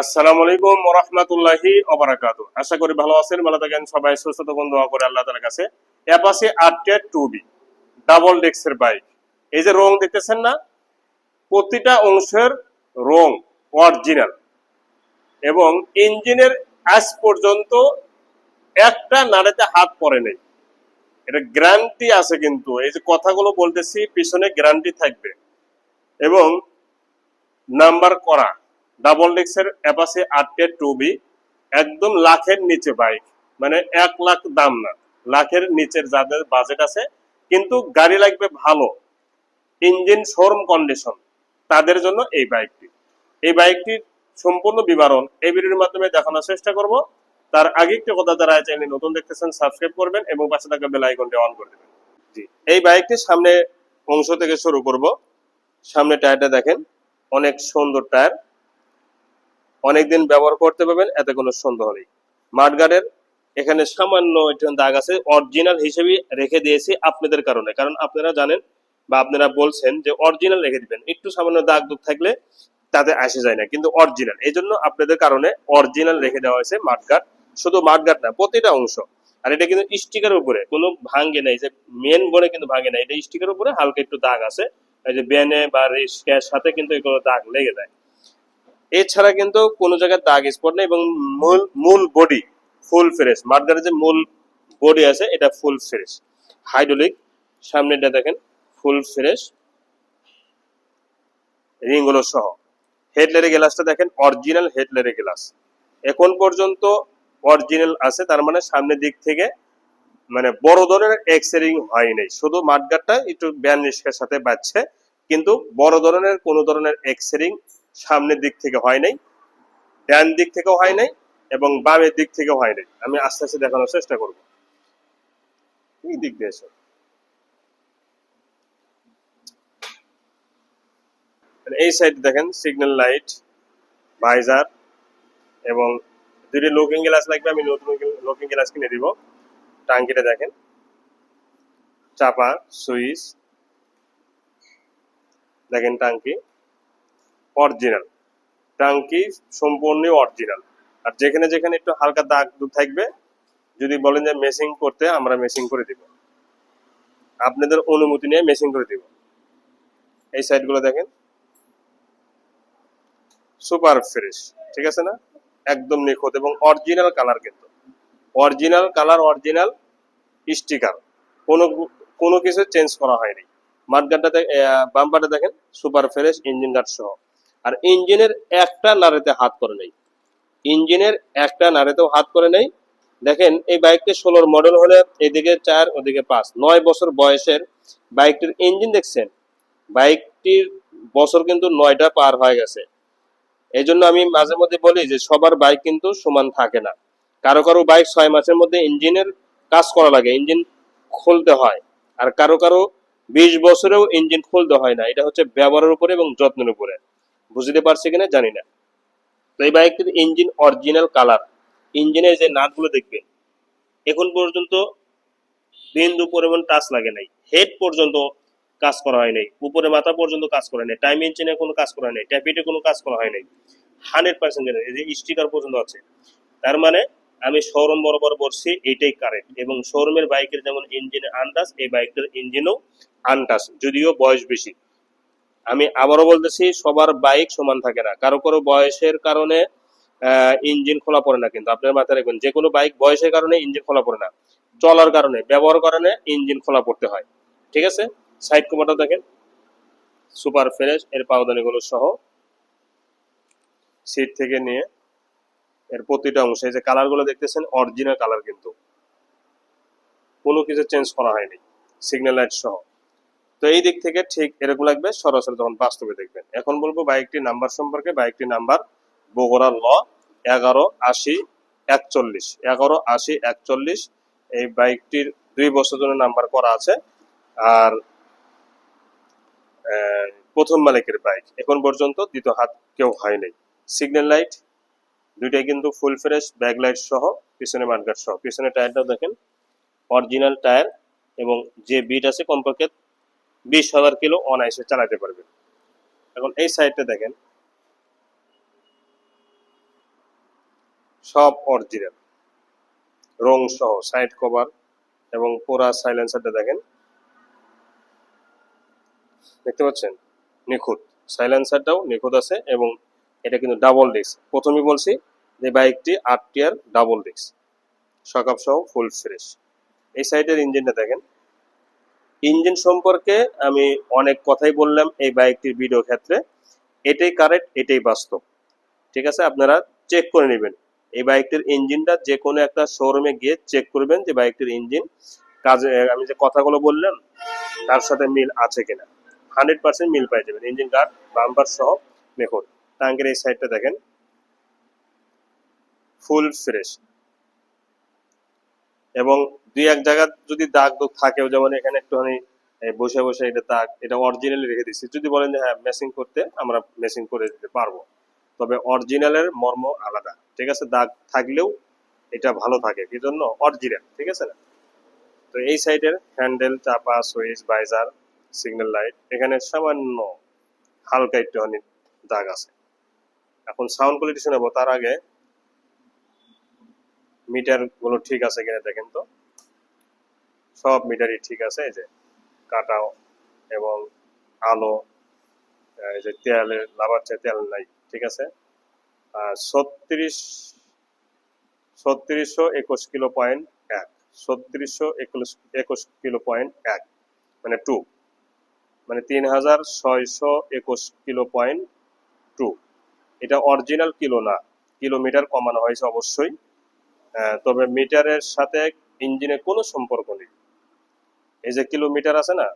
আসসালামু আলাইকুম রহমতুল্লাহি অবরাকাতু আশা করি ভালো আছেন, ভালো থাকেন, সবাই সুস্থ থাকুন, দোয়া করে আল্লাহ তাআলার কাছে। অ্যাপাসি আটটা টু বি ডাবল ডেক্সের বাইক এই যে রং দেখতেছেন না? প্রতিটা অংশের রং অরিজিনাল এবং ইঞ্জিনের আজ পর্যন্ত একটা নাড়াতে হাত পড়ে নেই। এটা গ্যারান্টি আছে কিন্তু। এই যে কথাগুলো বলতেছি, পিছনে গ্যারান্টি থাকবে। এবং নাম্বার করা। ডাবল ডেক্সের অ্যাপাসে আটটে টু বি একদম লাখের নিচে বাইক মানে এক লাখ দাম না। লাখের নিচের যাদের বাজেট আছে, কিন্তু গাড়ি লাগবে ভালো। ইঞ্জিন শোরুম কন্ডিশন তাদের জন্য এই বাইকটি এই বাইকটির সম্পূর্ণ বিবরণ এই ভিডিওর মাধ্যমে দেখানোর চেষ্টা করব। তার আগে একটি কথা যারা চ্যানেল নতুন দেখতেছেন সাবস্ক্রাইব করবেন এবং পাশে থাকা বেল আইকনটি অন করে দেবেন। জি। এই বাইকটি সামনে অংশ থেকে শুরু করব। সামনে টায়ারটা দেখেন, অনেক সুন্দর টায়ার অনেকদিন ব্যবহার করতে পারবেন, এতে কোনো সন্দেহ নেই। মাঠগার্ডের এখানে সামান্য একটু দাগ আছে, অরিজিনাল হিসেবে রেখে দিয়েছি আপনাদের কারণে। কারণ আপনারা জানেন বা আপনারা বলছেন যে অরিজিনাল রেখে দিবেন। একটু সামান্য দাগ দুগ থাকলে তাতে আসে যায় না, কিন্তু অরিজিনাল। এই জন্য আপনাদের কারণে অরিজিনাল রেখে দেওয়া হয়েছে মাঠগার্ড। শুধু মাঠগার্ড না, প্রতিটা অংশ। আর এটা কিন্তু স্টিকার উপরে, কোনো ভাঙ্গে নাই। যে মেন বলে কিন্তু ভাঙে না এটা স্টিকার উপরে হালকা একটু দাগ আছে। এই যে ব্যানে বা রিস্কের সাথে কিন্তু এগুলো দাগ লেগে যায়। এছাড়া কিন্তু কোনো জায়গায় দাগ স্পট নেই এবং মূল মূল বডি ফুল ফ্রেশ মাঠগাড়ির যে মূল বডি আছে, এটা ফুল ফ্রেশ হাইড্রোলিক সামনেটা দেখেন ফুল ফ্রেশ রিংগুলো সহ। হেডলারের গ্লাসটা দেখেন অরিজিনাল হেডলারের গ্লাস এখন পর্যন্ত অরিজিনাল আছে, তার মানে সামনের দিক থেকে মানে বড় ধরনের এক্সেরিং হয় নাই। শুধু মাঠগাটটা একটু ব্যান রিস্কের সাথে বাজছে, কিন্তু বড় ধরনের কোনো ধরনের এক্সেরিং সামনের দিক থেকে হয় নাই, ডান দিক থেকেও হয় নাই এবং বামের দিক থেকেও হয় নাই। আমি আস্তে আস্তে দেখানোর চেষ্টা করব। এই দিক দিয়ে এসো। মানে এই সাইড দেখেন সিগন্যাল লাইট ভাইজার এবং দুটি লুকিং গ্লাস লাগবে, আমি নতুন লুকিং গ্লাস কিনে দিব। টাঙ্কিটা দেখেন। চাপা, সুইচ, দেখেন টাঙ্কি। অরিজিনাল টাঙ্কি সম্পূর্ণ অরিজিনাল আর যেখানে যেখানে একটু হালকা দাগ থাকবে, যদি বলেন যে মেসিং করতে, আমরা মেসিং করে দিব। আপনাদের অনুমতি নিয়ে মেসিং করে দিব। এই সাইডগুলো দেখেন। সুপার ফ্রেশ ঠিক আছে না? একদম নিখুঁত এবং অরিজিনাল কালার কিন্তু। অরিজিনাল কালার অরিজিনাল স্টিকার কোনো কোনো কিছু চেঞ্জ করা হয়নি। মাঠগার্ডটা বাম্পারটা দেখেন সুপার ফ্রেশ ইঞ্জিন গার্ড সহ। আর ইঞ্জিনের একটা নাড়াতে হাত করে নেই। ইঞ্জিনের একটা নাড়াতেও হাত করে নেই। দেখেন, এই বাইকটি ষোলোর মডেল হলে এদিকে চার, ওদিকে পাঁচ। নয় বছর বয়সের বাইকটির ইঞ্জিন দেখছেন? বাইকটির বছর কিন্তু নয়টা পার হয়ে গেছে। এই জন্য আমি মাঝে মধ্যে বলি যে সবার বাইক কিন্তু সমান থাকে না। কারও কারও বাইক ছয় মাসের মধ্যে ইঞ্জিনের কাজ করা লাগে, ইঞ্জিন খুলতে হয়। আর কারও কারও বিশ বছরেও ইঞ্জিন খুলতে হয় না। এটা হচ্ছে ব্যবহারের উপরে এবং যত্নের উপরে। বুঝতে পারছি কিনা জানি না। তো এই বাইকটির ইঞ্জিন অরিজিনাল কালার ইঞ্জিনের যে নাটগুলো দেখবেন, এখন পর্যন্ত বিন্দু পরিমাণ টাচ লাগে নাই। হেড পর্যন্ত কাজ করা হয় নাই। উপরে মাথা পর্যন্ত কাজ করা নাই। টাইম ইঞ্জিনে কোনো কাজ করা হয় নাই। ট্যাপিটে কোনো কাজ করা হয় নাই। হান্ড্রেড পার্সেন্ট এই যে স্টিকার পর্যন্ত আছে। তার মানে আমি শোরুম বরাবর বলছি, এটাই কারেক্ট এবং শোরুমের বাইকের যেমন ইঞ্জিনে আনটাস এই বাইকটার ইঞ্জিনও আনটাস যদিও বয়স বেশি। আমি আবারও বলতেছি, সবার বাইক সমান থাকে না। কারও কারও বয়সের কারণে ইঞ্জিন খোলা পড়ে না কিন্তু আপনার মাথায় রাখবেন, যে কোনো বাইক বয়সের কারণে ইঞ্জিন খোলা পড়ে না। চলার কারণে, ব্যবহার কারণে ইঞ্জিন খোলা পড়তে হয়। ঠিক আছে? সাইড কভারটা দেখেন। সুপার ফ্রেশ, এর পাওদানিগুলো সহ। সিট থেকে নিয়ে, এর প্রতিটা অংশে, এই যে কালারগুলো দেখতেছেন, অরিজিনাল কালার কিন্তু। কোনো কিছু চেঞ্জ করা হয়নি। সিগন্যাল লাইট সহ। তো এই দিক থেকে ঠিক এরকম লাগবে। সরাসরি তখন বাস্তবে দেখবেন। এখন বলব বাইকটির নাম্বার সম্পর্কে। বাইকটির নাম্বার বগুড়া ল এগারো আশি একচল্লিশ। এগারো আশি একচল্লিশ। এই বাইকটির দুই বছর জন্য নাম্বার করা আছে। আর প্রথম মালিকের বাইক। এখন পর্যন্ত দ্বিতীয় হাত কেউ হয়নি। সিগন্যাল লাইট, দুইটাই কিন্তু ফুল ফ্রেশ, ব্যাক লাইট সহ, পিছনে মার্কার সহ। পিছনে টায়ারটাও দেখেন, অরিজিনাল টায়ার এবং যে বিট আছে কমপক্ষে বিশ হাজার কিলো অনায়াসে চালাতে পারবে। এখন এই সাইডটা দেখেন। সব অরিজিনাল রং সহ সাইড কভার এবং পুরা সাইলেন্সারটা দেখেন। দেখতে পাচ্ছেন? নিখুঁত। সাইলেন্সারটাও নিখুঁত আছে এবং এটা কিন্তু ডাবল ডিস্ক প্রথমেই বলছি যে বাইকটি আট টিয়ার ডাবল ডিস্ক সকাপ সহ ফুল ফ্রেশ এই সাইডের ইঞ্জিনটা দেখেন। ইঞ্জিন সম্পর্কে আমি অনেক কথাই বললাম এই বাইকটির ভিডিও ক্ষেত্রে। এটাই কারেক্ট এটাই বাস্তব। ঠিক আছে? আপনারা চেক করে নেবেন। এই বাইকটির ইঞ্জিনটা যে কোনো একটা শোরুমে গিয়ে চেক করবেন যে বাইকটির ইঞ্জিন কাজে আমি যে কথাগুলো বললাম, তার সাথে মিল আছে কিনা। হান্ড্রেড পার্সেন্ট মিল পাই যাবেন। ইঞ্জিন গার্ড বাম্পার সহ মেকর ট্যাঙ্কের এই সাইডটা দেখেন। ফুল ফ্রেশ এবং দুই এক জায়গা যদি দাগ দুগ থাকেও যেমন এখানে একটুখানি বসে বসে এটা দাগ, এটা অরিজিনালি রেখে দিচ্ছি যদি বলেন যে হ্যাঁ মেসিং করতে আমরা মেসিং করে দিতে পারব। তবে অরিজিনালের মর্ম আলাদা, ঠিক আছে? দাগ থাকলেও এটা ভালো থাকে, কি জন্য? অরিজিনাল ঠিক আছে না? তো এই সাইডের হ্যান্ডেল চাপা সুইচ বাইজার সিগন্যাল লাইট এখানে সামান্য হালকা একটুখানি দাগ আছে। এখন সাউন্ড কোয়ালিটি শোনাবো, তার আগে মিটারগুলো ঠিক আছে কিনা দেখেন তো। সব মিটারই ঠিক আছে, এই যে কাটাও এবং আলো এই যে তেলের চেয়ে তেল নাই, ঠিক আছে? ছত্রিশ, ছত্রিশশো একুশ কিলো পয়েন্ট এক, ছত্রিশশো একুশ একুশ কিলো পয়েন্ট এক মানে টু মানে তিন হাজার ছয়শো একুশ কিলো পয়েন্ট টু। এটা অরিজিনাল কিলো না কিলোমিটার কমানো হয়েছে অবশ্যই। তবে মিটারের সাথে ইঞ্জিনের কোনো সম্পর্ক নেই। এই যে কিলোমিটার আছে না,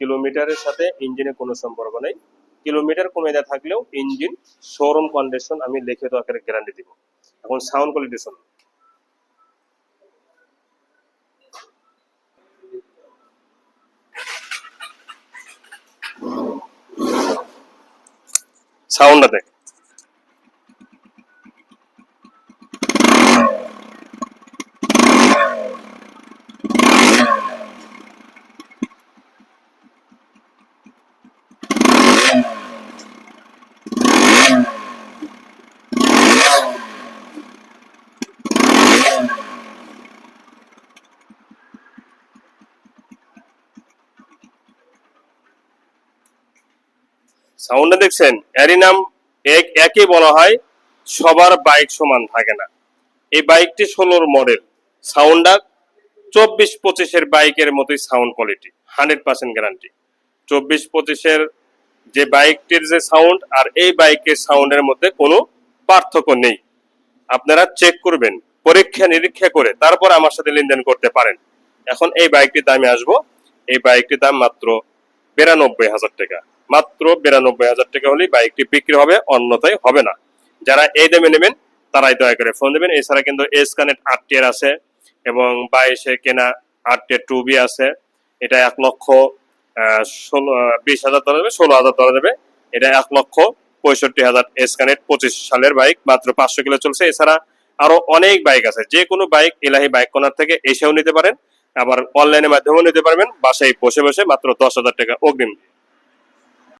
কিলোমিটারের সাথে ইঞ্জিনের কোনো সম্পর্ক নেই। কিলোমিটার কমে দেওয়া থাকলেও ইঞ্জিন শোরুম কন্ডিশন আমি লিখিত আকারে গ্যারান্টি দিব। এখন সাউন্ড কোয়ালিটি শুনুন। সাউন্ডটা দেখ। সাউন্ডটা দেখছেন? এরই নাম এক একই বলা হয় সবার বাইক সমান থাকে না। এই বাইকটি ষোলোর মডেল। সাউন্ডার চব্বিশ পঁচিশের বাইকের মতোই sound quality, hundred percent guarantee. চব্বিশ পঁচিশের যে বাইকটির যে সাউন্ড আর এই বাইকের সাউন্ডের মধ্যে কোনো পার্থক্য নেই। আপনারা চেক করবেন, পরীক্ষা নিরীক্ষা করে তারপর আমার সাথে লেনদেন করতে পারেন। এখন এই বাইকটির দামে আসব। এই বাইকটির দাম মাত্র বিরানব্বই হাজার টাকা। মাত্র বিরানব্বই হাজার টাকা হলেই বাইকটি বিক্রি হবে, অন্যথায় হবে না। যারা এই দামে নেবেন, তারাই দয়া করে ফোন দেবেন। এছাড়া কিন্তু এস কানেক্ট আট আছে এবং বাইশে কেনা আট টু বি আছে। এটা এক লক্ষ ষোলো, বিশ হাজার ধরা যাবে, ষোলো হাজার ধরা যাবে। এটা এক লক্ষ পঁয়ষট্টি হাজার এস কানেক্ট পঁচিশ সালের বাইক, মাত্র পাঁচশো কিলো চলছে। এছাড়া আরও অনেক বাইক আছে। যে কোনো বাইক, এলাহি বাইক কর্নার থেকে এসেও নিতে পারেন। আবার অনলাইনের মাধ্যমেও নিতে পারবেন। বাসায় বসে বসে মাত্র দশ হাজার টাকা অগ্রিম।